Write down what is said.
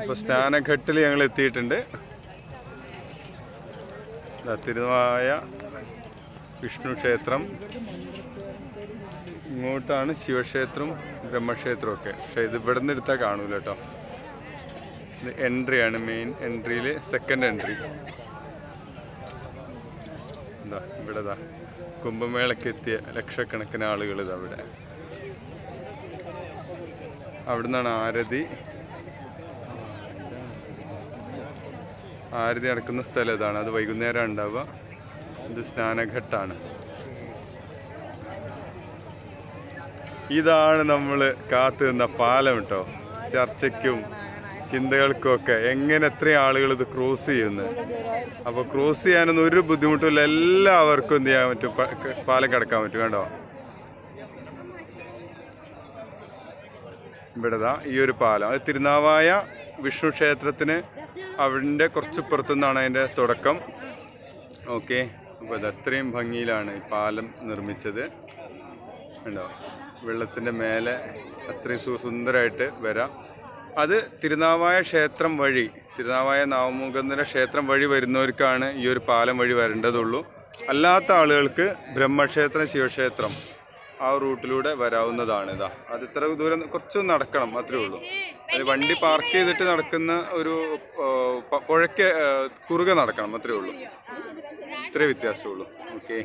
ഇപ്പോൾ സ്നാനഘട്ടിൽ ഞങ്ങൾ എത്തിയിട്ടുണ്ട്. തിരുവായ വിഷ്ണു ക്ഷേത്രം. ഇങ്ങോട്ടാണ് ശിവക്ഷേത്രം ബ്രഹ്മക്ഷേത്രം ഒക്കെ. പക്ഷെ ഇത് ഇവിടെ നിന്ന് എടുത്താൽ കാണൂല കേട്ടോ. ഇത് എൻട്രിയാണ് മെയിൻ എൻട്രിയിൽ സെക്കൻഡ് എൻട്രി എന്താ ഇവിടെ ദാ കുംഭമേളയ്ക്ക് എത്തിയ ലക്ഷക്കണക്കിന് ആളുകൾ ഇതാ ഇവിടെ. അവിടുന്നാണ് ആരതി. ആരതി നടക്കുന്ന സ്ഥലം ഇതാണ്. അത് വൈകുന്നേരം ഉണ്ടാവുക. ഇത് സ്നാനഘട്ടാണ്. ഇതാണ് നമ്മൾ കാത്തു നിന്ന പാലം കേട്ടോ ചർച്ചയ്ക്കും ചിന്തകൾക്കും ഒക്കെ എങ്ങനെ എത്രയും ആളുകൾ ഇത് ക്രോസ് ചെയ്യുന്നത് അപ്പോൾ ക്രോസ് ചെയ്യാനൊന്നും ഒരു ബുദ്ധിമുട്ടില്ല എല്ലാവർക്കും എന്ത് ചെയ്യാൻ പറ്റും? പാലം കിടക്കാൻ പറ്റും. കേട്ടോ ഇവിടെതാ ഈ ഒരു പാലം. അത് തിരുനാവായ വിഷ്ണു ക്ഷേത്രത്തിന് അവിടെ കുറച്ച് പുറത്തുനിന്നാണ് അതിന്റെ തുടക്കം. ഓക്കെ. അപ്പോൾ ഇത് അത്രയും ഭംഗിയിലാണ് ഈ പാലം നിർമ്മിച്ചത്. ഉണ്ടോ വെള്ളത്തിന്റെ മേലെ അത്രയും സുസുന്ദരമായിട്ട് വരാം. അത് തിരുനാവായ ക്ഷേത്രം വഴി തിരുനാവായ നാവമുഖന്ധന ക്ഷേത്രം വഴി വരുന്നവർക്കാണ് ഈ ഒരു പാലം വഴി വരേണ്ടതുള്ളൂ. അല്ലാത്ത ആളുകൾക്ക് ബ്രഹ്മക്ഷേത്രം ശിവക്ഷേത്രം ആ റൂട്ടിലൂടെ വരാവുന്നതാണ് ഇതാ. അത് ഇത്ര ദൂരം കുറച്ചൊന്ന് നടക്കണം അത്രേ ഉള്ളൂ. അത് വണ്ടി പാർക്ക് ചെയ്തിട്ട് നടക്കുന്ന ഒരു പുഴയ്ക്ക് കുറുകെ നടക്കണം അത്രേ ഉള്ളൂ. ഇത്രേ വ്യത്യാസമുള്ളൂ. ഓക്കെ.